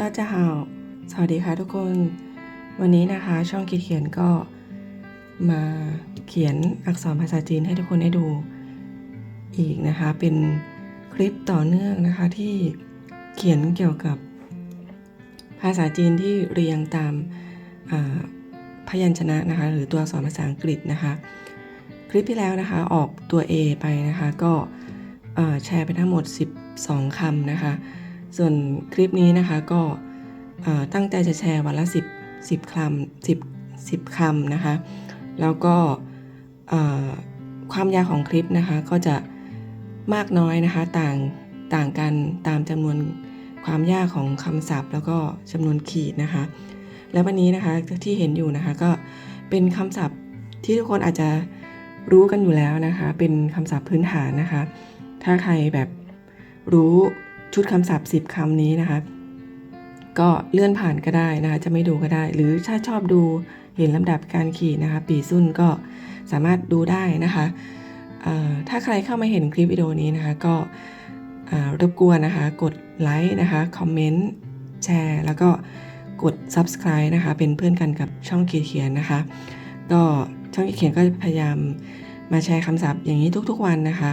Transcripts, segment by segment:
大家好สวัสดีค่ะทุกคน วันนี้นะคะช่องคิดเขียนก็มาเขียนอักษรภาษาจีนให้ทุกคนได้ดูอีกนะคะ เป็นคลิปต่อเนื่องนะคะที่เขียนเกี่ยวกับภาษาจีนที่เรียงตามอ่าพยัญชนะนะคะ หรือตัวอักษรภาษาอังกฤษนะคะ คลิปที่แล้วนะคะออกตัว A ไปนะคะก็เอ่อแชร์ไปทั้งหมด 12คำนะคะ ส่วนคลิปนี้นะคะก็ตั้งใจจะแชร์วันละ 10 10คำ10 10คำนะคะ แล้วก็ความยาวของคลิปนะคะก็จะมากน้อยนะคะต่างต่างกันตามจำนวนความยากของคำศัพท์ แล้วก็จำนวนขีดนะคะ แล้ววันนี้นะคะที่เห็นอยู่นะคะก็เป็นคำศัพท์ที่ทุกคนอาจจะรู้กันอยู่แล้วนะคะ เป็นคำศัพท์พื้นฐานนะคะ ถ้าใครแบบรู้ ชุดคำศัพท์ 10คำนี้นะคะ ก็เลื่อนผ่านก็ได้นะคะ จะไม่ดูก็ได้ หรือถ้าชอบดูเห็นลำดับการขีดนะคะ ปีซุ่นก็สามารถดูได้นะคะถ้าใครเข้ามาเห็นคลิปวิดีโอนี้นะคะ ก็รบกวนนะคะ กดไลค์นะคะ คอมเมนต์แชร์แล้วก็กด subscribe นะคะ เป็นเพื่อนกันกับช่องเขียนเขียนนะคะ ก็ช่องเขียนเขียนก็พยายามมาแชร์คำศัพท์อย่างนี้ทุกๆวันนะคะ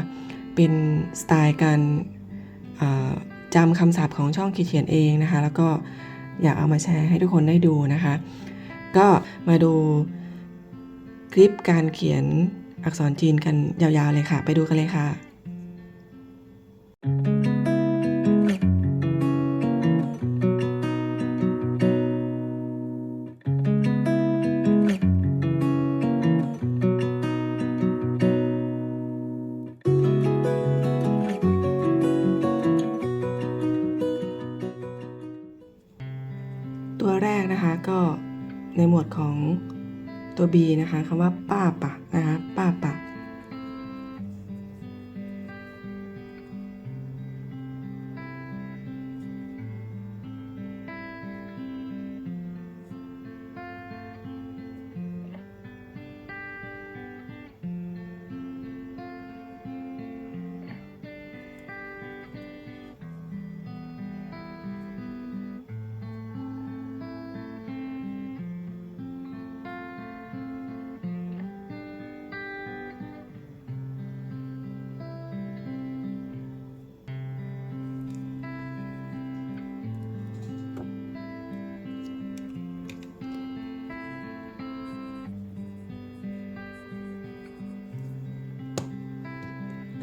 เป็นสไตล์การ จำคำศัพท์ของช่องคิดเขียนเองนะคะ แล้วก็อยากเอามาแชร์ให้ทุกคนได้ดูนะคะ ก็มาดูคลิปการเขียนอักษรจีนกันยาวๆเลยค่ะ ไปดูกันเลยค่ะ นะคะก็ในหมวดของตัว B นะคะคำว่าป้าปะ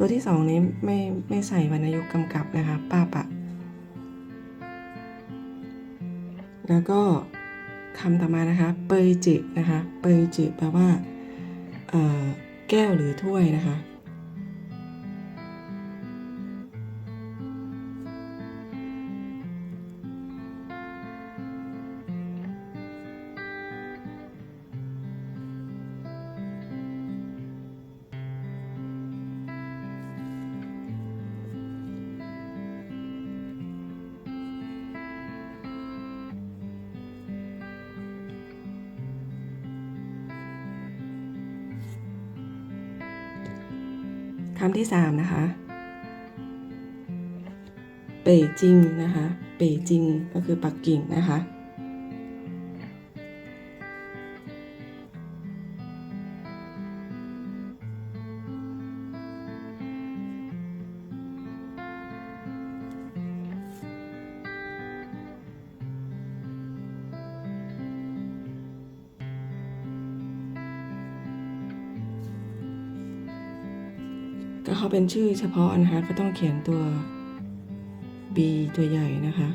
ตัวที่สองนี้ไม่ไม่ใส่วรรณยุกต์กำกับนะคะป้าปะ แล้วก็คำต่อมานะคะเปยจินะคะเปยจิแปลว่าแก้วหรือถ้วยนะคะ คำที่สามนะคะ เป่ยจิงนะคะ เป่ยจิงก็คือปักกิ่งนะคะ เขาเป็นชื่อเฉพาะนะคะก็ต้องเขียนตัว B ตัวใหญ่นะคะ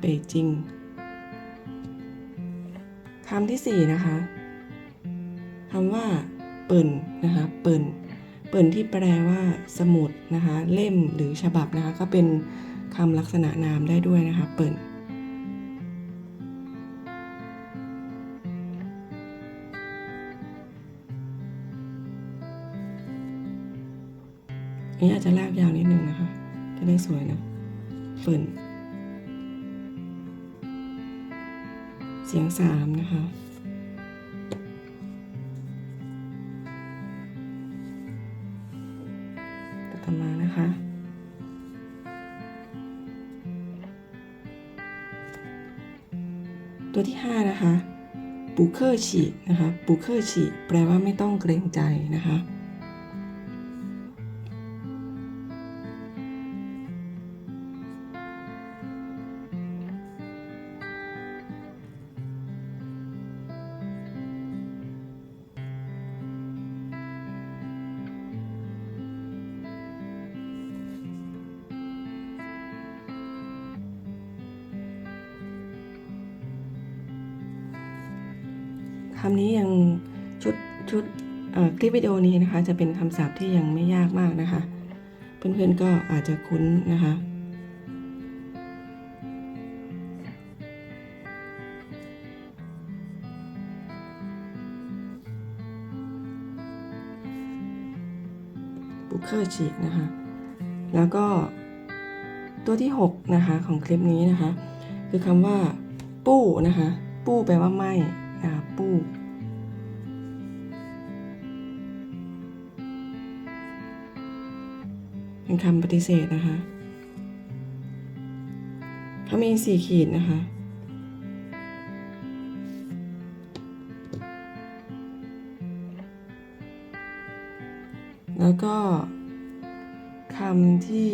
เปจิงคำที่สี่นะคะคำว่า เปิ่นนะคะ เปิ่น เปิ่นที่แปลว่า สมุดนะคะ เล่มหรือฉบับนะคะ ก็เป็นคำลักษณะนามได้ด้วยนะคะ เปิ่น นี้อาจจะลากยาวนิดนึงนะคะ จะได้สวยนะเปิ่นเสียงสามนะคะต่อต่อมานะคะ ตัวที่ 5 นะคะ ปูเคอร์ฉีนะคะ ปูเคอร์ฉีแปลว่าไม่ต้องเกรงใจนะคะ คำนี้ยังชุดชุดคลิปวิดีโอนี้นะคะ จะเป็นคำศัพท์ที่ยังไม่ยากมากนะคะ เพื่อนๆก็อาจจะคุ้นนะคะบุคเคอร์จินะคะ แล้วก็ตัวที่ 6 นะคะ ของคลิปนี้นะคะ คือคำว่า ปู้นะคะ ปู้แปลว่าไม่ ปูเป็นคำปฏิเสธนะคะเขามีสี่ขีดนะคะ แล้วก็คำที่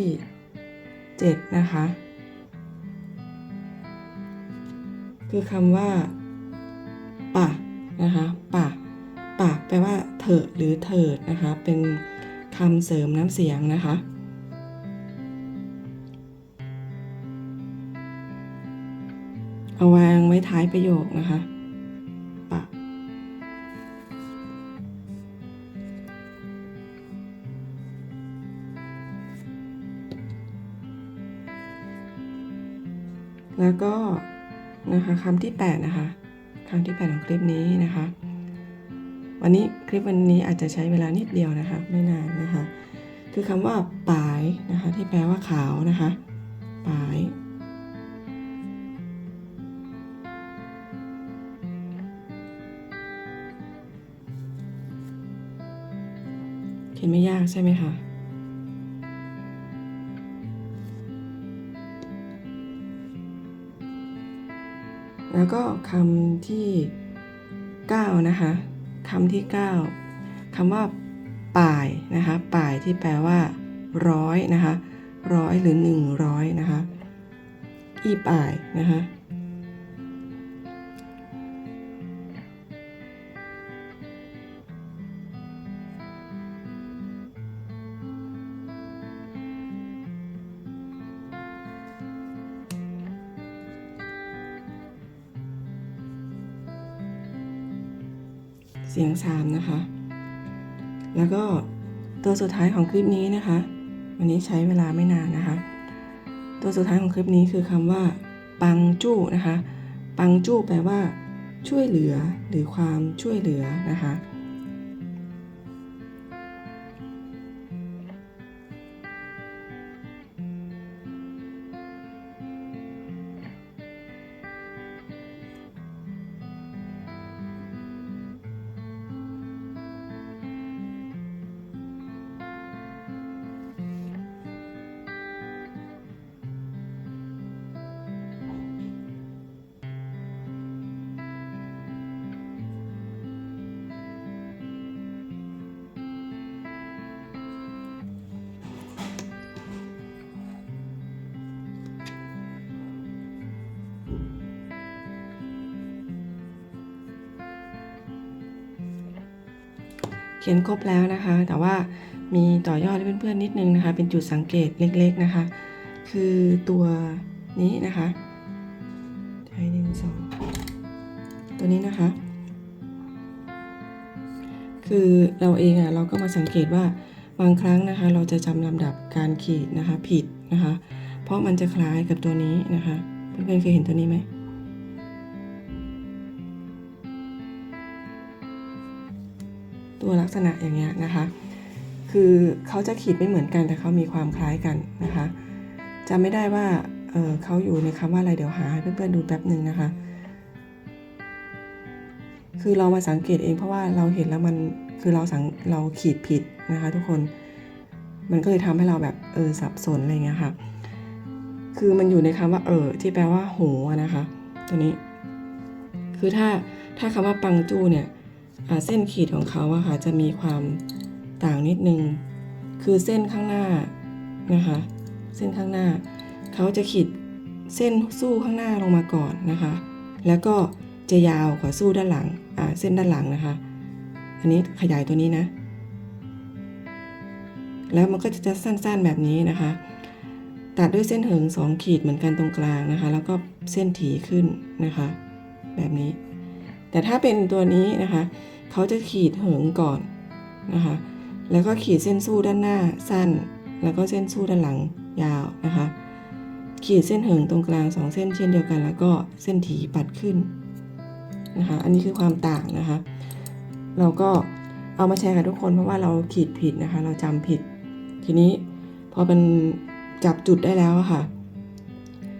เจ็ดนะคะ คือคำว่า ป่ะนะคะป่ะป่ะแปลว่าเถอะหรือเถิดนะคะ เป็นคำเสริมน้ำเสียงนะคะเอาวางไว้ท้ายประโยคนะคะปะแล้วก็นะคะคำที่ 8 นะคะ คำที่8ของคลิปนี้นะคะ วันนี้คลิปวันนี้อาจจะใช้เวลานิดเดียวนะคะ ไม่นานนะคะ คือคำว่าปายนะคะ ที่แปลว่าขาวนะคะปายเขียนไม่ยากใช่ไหมคะ แล้วก็คำที่ 9 นะคะคำที่ 9คำว่า ป่ายนะคะ ป่ายที่แปลว่าร้อยนะคะร้อยหรือ 100นะคะ อีป่ายนะคะ สียงสามนะคะ แล้วก็ตัวสุดท้ายของคลิปนี้นะคะ วันนี้ใช้เวลาไม่นานนะคะ ตัวสุดท้ายของคลิปนี้คือคำว่า ปังจู้นะคะ ปังจู้แปลว่า ช่วยเหลือหรือความช่วยเหลือนะคะ ขียนครบแล้วนะคะ แต่ว่ามีต่อยอดให้เพื่อนๆนิดนึงนะคะ เป็นจุดสังเกตเล็กๆนะคะ คือตัวนี้นะคะใช้ดินสอตัวนี้นะคะ คือเราเองอะเราก็มาสังเกตว่าบางครั้งนะคะ เราจะจำลำดับการขีดนะคะผิดนะคะ เพราะมันจะคล้ายกับตัวนี้นะคะ เพื่อนๆเคยเห็นตัวนี้ไหม ตัวลักษณะอย่างเงี้ยนะคะ คือเขาจะขีดไม่เหมือนกันแต่เขามีความคล้ายกันนะคะจำไม่ได้ว่าเเขาอยู่ในคำว่าอะไรเดี๋ยวหาให้เพื่อนๆดูแป๊บหนึ่งนะคะ คือเรามาสังเกตเองเพราะว่าเราเห็นแล้วมันคือเราสังเราขีดผิดนะคะทุกคน มันก็เลยทำให้เราแบบเออสับสนอะไรเงี้ยค่ะ คือมันอยู่ในคำว่าเออที่แปลว่าหูนะคะ ตัวนี้ คือถ้าถ้าคำว่าปังจูเนี่ย เส้นขีดของเขาอะค่ะจะมีความต่างนิดนึง คือเส้นข้างหน้านะคะ เส้นข้างหน้า เขาจะขีดเส้นสู้ข้างหน้าลงมาก่อนนะคะ แล้วก็จะยาวกว่าสู้ด้านหลังอ่าเส้นด้านหลังนะคะ อันนี้ขยายตัวนี้นะ แล้วมันก็จะสั้นๆแบบนี้นะคะ ตัดด้วยเส้นเหิงสองขีดเหมือนกันตรงกลางนะคะ แล้วก็เส้นถี่ขึ้นนะคะ แบบนี้ แต่ถ้าเป็นตัวนี้นะคะ เขาจะขีดเหิงก่อนนะคะ แล้วก็ขีดเส้นสู้ด้านหน้าสั้น แล้วก็เส้นสู้ด้านหลังยาวนะคะ ขีดเส้นเหิงตรงกลางสองเส้นเช่นเดียวกัน แล้วก็เส้นถีปัดขึ้นนะคะ อันนี้คือความต่างนะคะ เราก็เอามาแชร์กับทุกคนเพราะว่าเราขีดผิดนะคะ เราจำผิด ทีนี้พอเป็นจับจุดได้แล้วค่ะ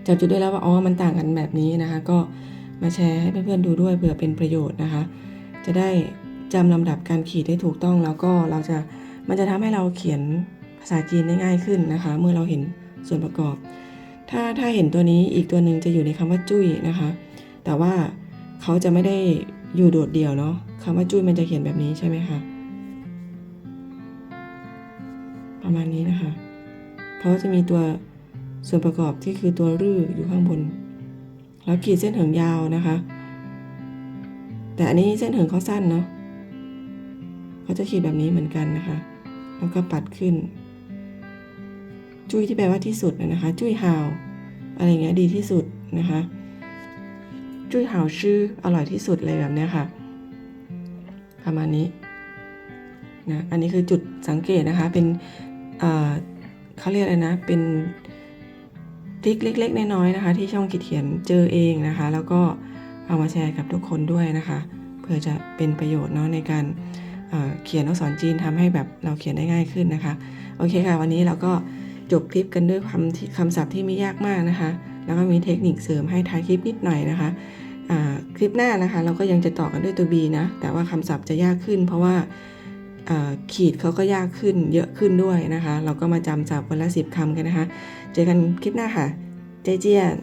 จับจุดได้แล้วว่าอ๋อ มันต่างกันแบบนี้นะคะ ก็มาแชร์ให้เพื่อนๆดูด้วยเผื่อเป็นประโยชน์นะคะ จะได้จำลำดับการขีดได้ถูกต้องแล้วก็เราจะมันจะทำให้เราเขียนภาษาจีนได้ง่ายขึ้นนะคะ เมื่อเราเห็นส่วนประกอบ ถ้าถ้าเห็นตัวนี้อีกตัวหนึ่งจะอยู่ในคำว่าจุ้ยนะคะ แต่ว่าเขาจะไม่ได้อยู่โดดเดี่ยวเนาะคำว่าจุ้ยมันจะเขียนแบบนี้ใช่ไหมคะประมาณนี้นะคะเขาะจะมีตัวส่วนประกอบที่คือตัวรื้ออยู่ข้างบน แล้วขีดเส้นเหิงยาวนะคะ แต่อันนี้เส้นเหิงเขาสั้นเนาะเขาจะขีดแบบนี้เหมือนกันนะคะ แล้วก็ปัดขึ้น จุ้ยที่แปลว่าที่สุดนะคะ จุ้ยฮาวอะไรเงี้ยดีที่สุดนะคะ จุ้ยฮาวชื่ออร่อยที่สุดอะไรแบบเนี้ยค่ะ ประมาณนี้นะอันนี้คือจุดสังเกตนะคะ เป็นเขาเรียกอะไรนะ เป็นทริคเล็ก ๆ น้อยๆนะคะ ที่ช่องคิดเขียนเจอเองนะคะ แล้วก็ เอามาแชร์กับทุกคนด้วยนะคะ เพื่อจะเป็นประโยชน์เนาะในการเเขียนอักษรจีนทำให้แบบเราเขียนได้ง่ายขึ้นนะคะ โอเคค่ะ วันนี้เราก็จบคลิปกันด้วยคำที่คำศัพท์ที่ไม่ยากมากนะคะ แล้วก็มีเทคนิคเสริมให้ท้ายคลิปนิดหน่อยนะคะคลิปหน้านะคะ เราก็ยังจะต่อกันด้วยตัว B นะ แต่ว่าคำศัพท์จะยากขึ้น เพราะว่าอ่าขีดเขาก็ยากขึ้นเยอะขึ้นด้วยนะคะ เราก็มาจำศัพท์วันละสิบคำกันนะคะ เจอกันคลิปหน้าค่ะ เจเจียน